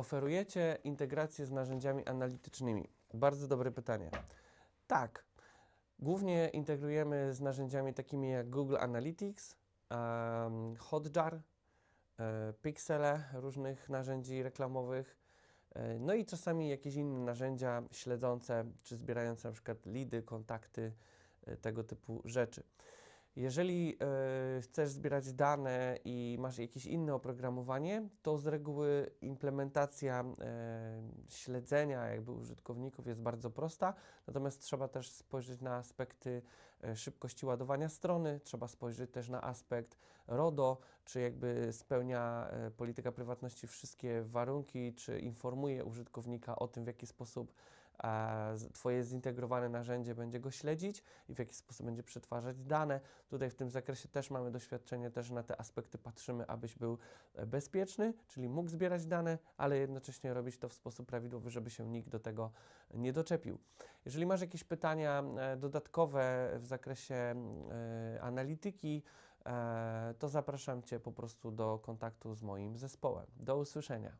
Oferujecie integrację z narzędziami analitycznymi. Bardzo dobre pytanie. Tak. Głównie integrujemy z narzędziami takimi jak Google Analytics, em, Hotjar, e, Pixele różnych narzędzi reklamowych, e, no i czasami jakieś inne narzędzia śledzące czy zbierające na przykład lidy, kontakty, e, tego typu rzeczy. Jeżeli e, chcesz zbierać dane i masz jakieś inne oprogramowanie, to z reguły implementacja e, śledzenia jakby użytkowników jest bardzo prosta, natomiast trzeba też spojrzeć na aspekty e, szybkości ładowania strony, trzeba spojrzeć też na aspekt RODO, czy jakby spełnia e, polityka prywatności wszystkie warunki, czy informuje użytkownika o tym, w jaki sposób Twoje zintegrowane narzędzie będzie go śledzić i w jaki sposób będzie przetwarzać dane. Tutaj w tym zakresie też mamy doświadczenie, też na te aspekty patrzymy, abyś był e, bezpieczny, czyli mógł zbierać dane, ale jednocześnie robić to w sposób prawidłowy, żeby się nikt do tego nie doczepił. Jeżeli masz jakieś pytania e, dodatkowe w zakresie e, analityki, e, to zapraszam Cię po prostu do kontaktu z moim zespołem. Do usłyszenia.